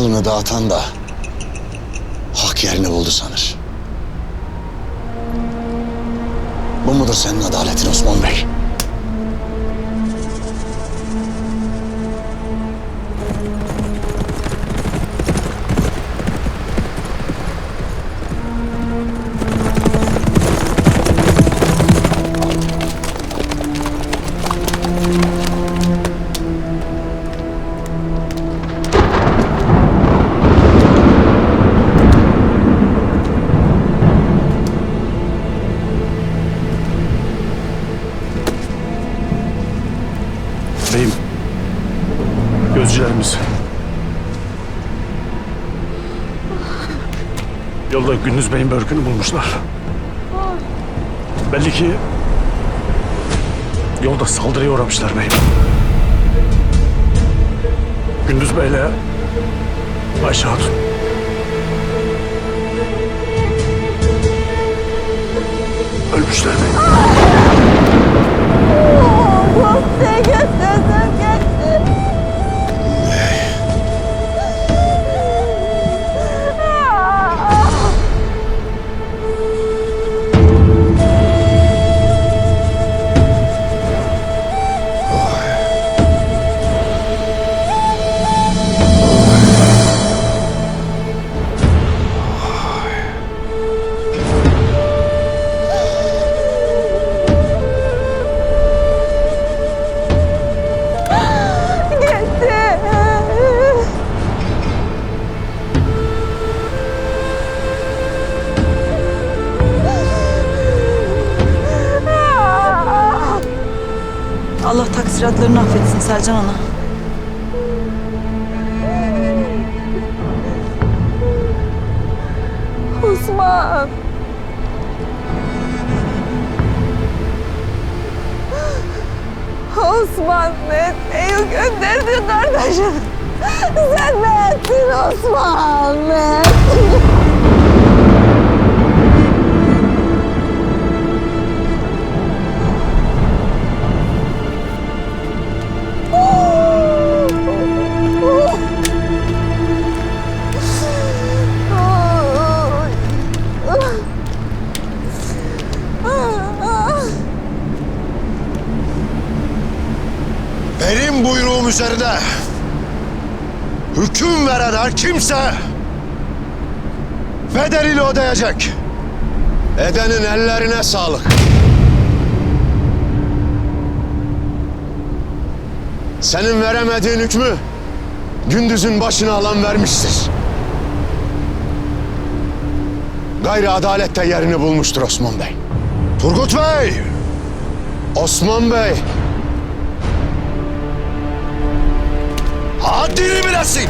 malını dağıtan da hak yerini buldu sanır. Bu mudur senin adaletin Osman Bey? Yolda Gündüz Bey'in börkünü bulmuşlar. Belli ki yolda saldırıya uğramışlar beyim. Gündüz Bey'le Ayşe Hatun. Ölmüşler beyim. Sen Allah taksiratlarını affetsin Selcan Ana. Osman. Osman Mete'yi gönderdin kardeşim. Sen ne ettin Osman? Ne üzerine hüküm veren her kimse bedelini ödeyecek. Edenin ellerine sağlık. Senin veremediğin hükmü gündüzün başına alan vermiştir. Gayri adalette yerini bulmuştur Osman Bey. Turgut Bey! Osman Bey! Haddini bilesin.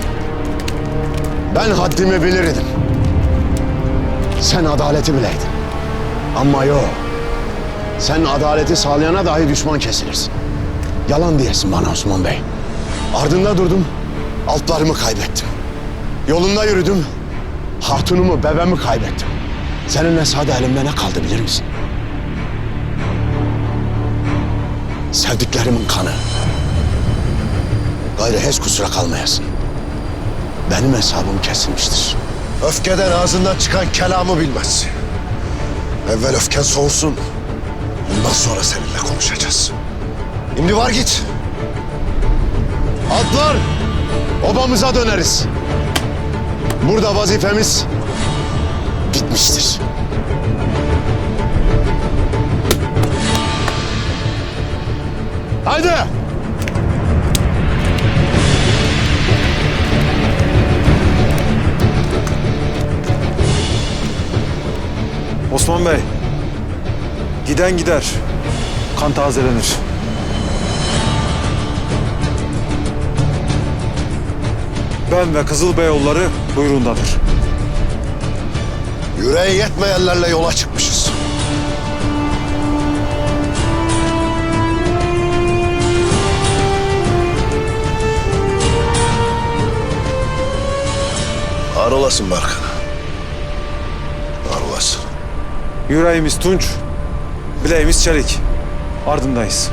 Ben haddimi bilirdim. Sen adaleti bileydin. Ama yok. Sen adaleti sağlayana dahi düşman kesilirsin. Yalan diyesin bana Osman Bey. Ardında durdum, altlarımı kaybettim. Yolunda yürüdüm, hatunumu, bebemi kaybettim. Seninle sade elimde ne kaldı bilir misin? Sevdiklerimin kanı. Gayrı hiç kusura kalmayasın. Benim hesabım kesilmiştir. Öfkeden ağzından çıkan kelamı bilmez. Evvel öfken soğusun. Ondan sonra seninle konuşacağız. Şimdi var git. Atlar, obamıza döneriz. Burada vazifemiz bitmiştir. Haydi! Giden gider, kan tazelenir. Ben ve Kızıl Beyoğulları buyruğundadır. Yüreği yetmeyenlerle yola çıkmışız. Var olasın Barkan. Var olasın. Yüreğimiz tunç, bileğimiz çelik. Ardındayız.